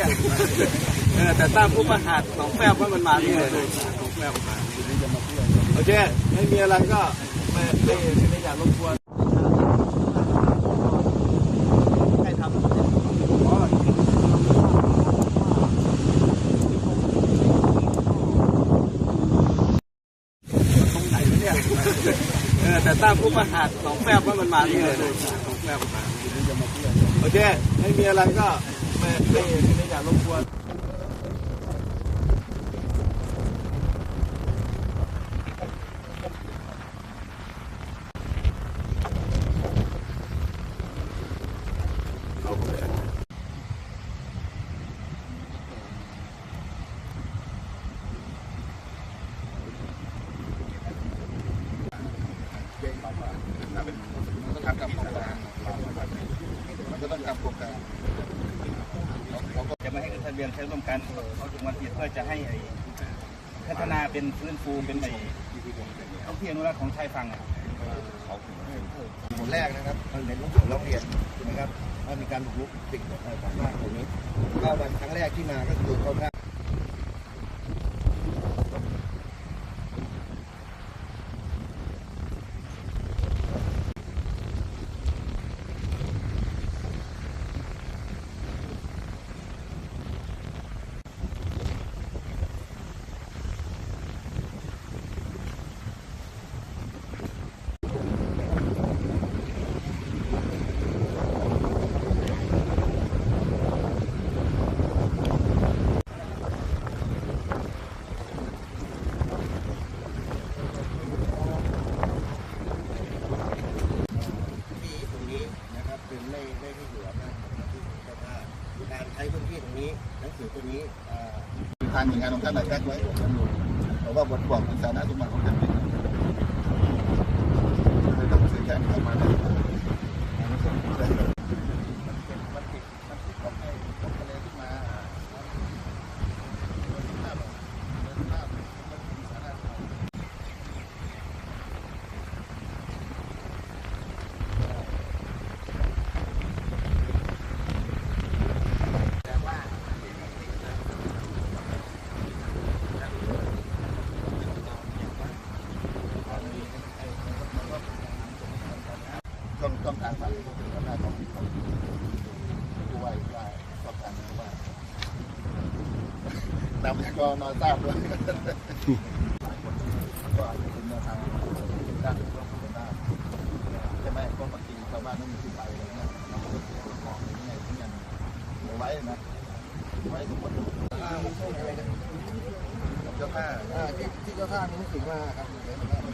เนี่ยเออแต่ตั้งผู้ประหารของแฟบว่ามันมานี่เลยของแฟบมาโอเค ไม่มีอะไรก็ไม่ไม่ไม่อยากรบกวนตรงไหนวะเนี่ยเออแต่ตั้งผู้ประหารของแฟบว่ามันมานี่เลยของแฟบมาโอเค ไม่มีอะไรก็ ไม่ไม่ไม่อยากรบกวนมันก็ต้องทำกับโครงการ บียนใช้ร่วมกันเขาถึงวันผิดเพื่อจะให้ไอ้พัฒนาเป็นฟื้นฟูเป็นไอ้ท่องเที่ยวอนุรักษ์ของชายฝั่งอะผลแรกนะครับมันในรูปของร้องเรียนนะครับว่ามีการบุกรุกสิ่งของบ้าตรงนี้ก็วันครั้งแรกที่มาก็คือเขาท่า คือไม่ไม่ให้เหลือนะที่เจ้าท่าการใช้พื้นที่ตรงนี้หนังสือตัวนี้ทางหน่วยงานของท่านได้แจ้งไว้แต่ว่าบทบอกของสาระสมบัติของท่านเป็นต้องสื่อแจ้งเข้ามาได้ยมันติดมันติดทำให้ตกทะเลขึ้นมาภาพภาพมันมีสาธารณ ต้องต้องทางฝ่ายก็เป็นอำนาจของของผู้ว่าว่าต้องการผู้ว่านำก็นอนทราบด้วยก็อาจจะเป็นแนวทางเป็นด้านก็เป็นด้านใช่ไหมเพราะบางทีชาวบ้านไม่มีที่ไปอะไรเงี้ยเราก็ต้องตรวจสอบอย่างเงี้ยที่ยังเอาไว้นะไว้สมมติเจ้าท่าที่ที่เจ้าท่ามีหนังสือมาครับ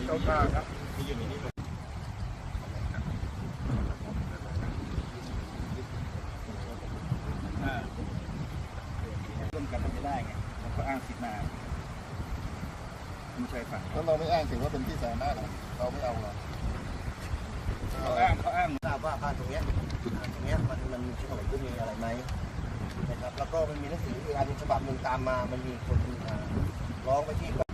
เจ้าท่าครับที่อยู่ในนี้ อ่าร่วมกันไม่ได้ไงมันก็อ้างสิทธิ์มา ไม่ใช่ฝั่งแล้วเราไม่อ้างถึงว่าเป็นที่สาธารณะหรอเราไม่เอาหรอเขาอ้างเขาอ้างทราบว่าบ้านตรงเนี้ยตรงเนี้ยมันมันมีถนนหรือมีอะไรไหมนะครับ แล้วก็มันมีหนังสืออีกอันฉบับหนึ่งตามมา มันมีคนอ่าร้องไปที่